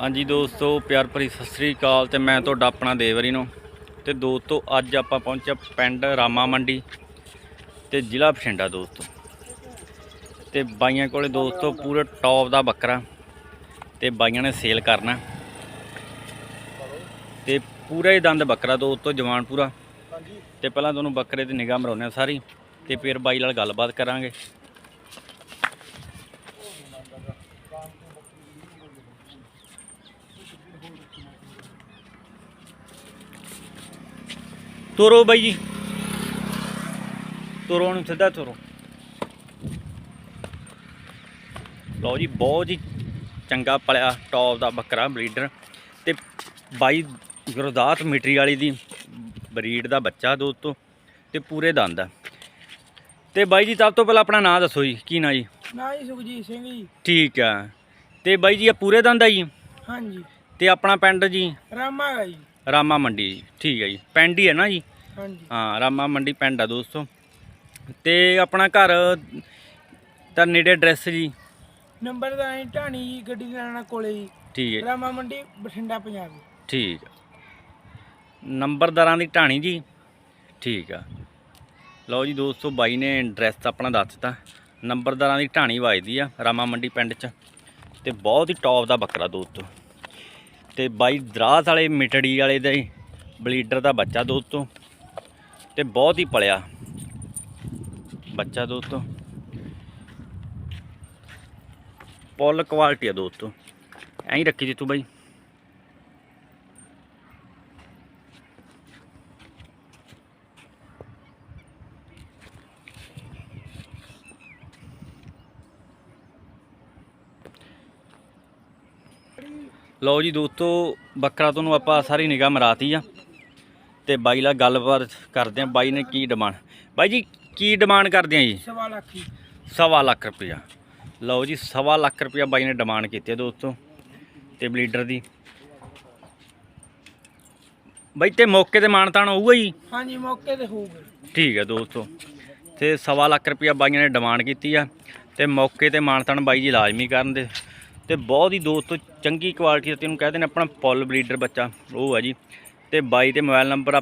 ਹਾਂਜੀ ਦੋਸਤੋ, ਪਿਆਰ ਭਰੀ ਸਤਿ ਸ੍ਰੀ ਅਕਾਲ ਤੇ ਮੈਂ ਤੁਹਾਡਾ ਆਪਣਾ ਦੇਵਰੀ ਨੂੰ। ਤੇ ਦੋਸਤੋ, ਅੱਜ ਆਪਾਂ ਪਹੁੰਚਿਆ ਪਿੰਡ ਰਾਮਾ ਮੰਡੀ ਤੇ ਜ਼ਿਲ੍ਹਾ ਬਠਿੰਡਾ ਦੋਸਤੋ। ਤੇ ਬਾਈਆਂ ਕੋਲੇ ਦੋਸਤੋ, ਪੂਰੇ ਟੌਪ ਦਾ ਬੱਕਰਾ। ਤੇ ਬਾਈਆਂ ਨੇ ਸੇਲ ਕਰਨਾ। ਤੇ ਪੂਰਾ ਹੀ ਦੰਦ ਬੱਕਰਾ ਦੋਸਤੋ, ਜਵਾਨ ਪੂਰਾ। ਤੇ ਪਹਿਲਾਂ ਤੁਹਾਨੂੰ ਬੱਕਰੇ ਦੀ ਨਿਗਾਹ ਮਰਾਉਂਦੇ ਹਾਂ ਸਾਰੀ। ਤੇ ਫਿਰ ਬਾਈ ਨਾਲ ਗੱਲਬਾਤ ਕਰਾਂਗੇ। ਤੋਰੋ ਬਾਈ ਜੀ। ਤੋਰੋ ਨੂੰ ਸਿੱਧਾ ਤੋਰੋ। ਲਓ ਜੀ ਬਹੁਤ ਹੀ ਚੰਗਾ ਪਲਿਆ ਟੌਪ ਦਾ ਬੱਕਰਾ ਬਰੀਡਰ ਤੇ ਬਾਈ ਗੁਰਦਾਸ ਮਿਟਰੀ ਵਾਲੀ ਦੀ ਬਰੀਡ ਦਾ ਬੱਚਾ ਦੋਸਤੋ ਤੇ ਪੂਰੇ ਦੰਦ ਆ। ਤੇ ਬਾਈ ਜੀ ਸਭ ਤੋਂ ਪਹਿਲਾਂ ਆਪਣਾ ਨਾਮ ਦੱਸੋ ਜੀ ਕੀ ਨਾਂ ਜੀ? ਨਾ ਜੀ ਸੁਖਜੀਤ ਸਿੰਘ ਜੀ। ਠੀਕ ਆ। ਤੇ ਬਾਈ ਜੀ ਇਹ ਪੂਰੇ ਦੰਦ ਆ ਜੀ? ਹਾਂਜੀ। ਤੇ ਆਪਣਾ ਪਿੰਡ ਜੀ? ਰਾਮਾ ਗਾ ਜੀ। ਰਾਮਾ ਮੰਡੀ ਜੀ ਠੀਕ ਹੈ ਜੀ। ਪਿੰਡ ਹੀ ਹੈ ਨਾ ਜੀ? ਹਾਂਜੀ। ਹਾਂ ਰਾਮਾ ਮੰਡੀ ਪਿੰਡ ਆ ਦੋਸਤੋ। ਤੇ ਆਪਣਾ ਘਰ ਤਾਂ ਨੇੜੇ ਐਡਰੈਸ ਜੀ? ਨੰਬਰ ਦਾ ਹੈ ਢਾਣੀ ਜੀ ਗੱਡੀ ਨਾਲ ਕੋਲੇ ਜੀ। ਠੀਕ ਹੈ। ਰਾਮਾ ਮੰਡੀ ਬਠਿੰਡਾ ਪੰਜਾਬ। ਠੀਕ ਆ। ਨੰਬਰਦਾਰਾਂ ਦੀ ਢਾਣੀ ਜੀ? ਠੀਕ ਆ। ਲਓ ਜੀ ਦੋਸਤੋ ਬਾਈ ਨੇ ਐਡਰੈਸ ਆਪਣਾ ਦੱਸ ਦਿੱਤਾ। ਨੰਬਰਦਾਰਾਂ ਦੀ ਢਾਣੀ ਵੱਜਦੀ ਆ ਰਾਮਾ ਮੰਡੀ ਪਿੰਡ 'ਚ। ਤੇ ਬਹੁਤ ਹੀ ਟੌਪ ਦਾ ਬੱਕਰਾ ਦੋਸਤੋ। ਤੇ ਬਾਈ ਦਰਾਸ ਵਾਲੇ ਮਿਟੜੀ ਵਾਲੇ ਦਾ ਬਲੀਡਰ ਦਾ ਬੱਚਾ ਦੋਸਤੋ। ਤੇ ਬਹੁਤ ਹੀ ਪਲਿਆ। ਬੱਚਾ ਦੋਸਤੋ। ਪੋਲ ਕੁਆਲਿਟੀ ਆ ਦੋਸਤੋ। ਐਂ ਹੀ ਰੱਖੀ ਜੀ ਤੂੰ ਬਾਈ। ਲਓ ਜੀ ਦੋਸਤੋ, ਬੱਕਰਾ ਤੁਹਾਨੂੰ ਆਪਾਂ ਸਾਰੀ ਨਿਗਾਹ ਮਰਾਤੀ ਆ। ਤੇ ਬਾਈ ਨਾਲ ਗੱਲਬਾਤ ਕਰਦੇ ਆ ਬਾਈ ਨੇ ਕੀ ਡਿਮਾਂਡ ਬਾਈ ਜੀ ਕੀ ਡਿਮਾਂਡ ਕਰਦੇ ਆ ਜੀ? ਸਵਾ ਲੱਖ ਸਵਾ ਲੱਖ ਰੁਪਇਆ। ਲਓ ਜੀ ਸਵਾ ਲੱਖ ਰੁਪਇਆ ਬਾਈ ਨੇ ਡਿਮਾਂਡ ਕੀਤੀ ਹੈ ਦੋਸਤੋ ਤੇ ਬਲੀਡਰ ਦੀ। ਬਾਈ ਤੇ ਮੌਕੇ ਤੇ ਮਾਨਤਾਨ ਹੋਊਗਾ ਜੀ? ਹਾਂਜੀ ਮੌਕੇ ਤੇ ਹੋਊਗਾ। ਠੀਕ ਹੈ ਦੋਸਤੋ। ਤੇ ਸਵਾ ਲੱਖ ਰੁਪਇਆ ਬਾਈਆਂ ਨੇ ਡਿਮਾਂਡ ਕੀਤੀ ਆ ਤੇ ਮੌਕੇ ਤੇ ਮਾਨਤਾਨ ਬਾਈ ਜੀ ਲਾਜ਼ਮੀ ਕਰਨ ਦੇ। ਤੇ ਬਹੁਤ ਹੀ ਦੋਸਤੋ ਚੰਗੀ ਕੁਆਲਿਟੀ ਦਾ ਤੈਨੂੰ ਕਹਿੰਦੇ ਨੇ ਆਪਣਾ ਪੁੱਲ ਬਰੀਡਰ ਬੱਚਾ। ਉਹ ਆ ਜੀ। ਤੇ ਬਾਈ ਤੇ ਮੋਬਾਈਲ ਨੰਬਰ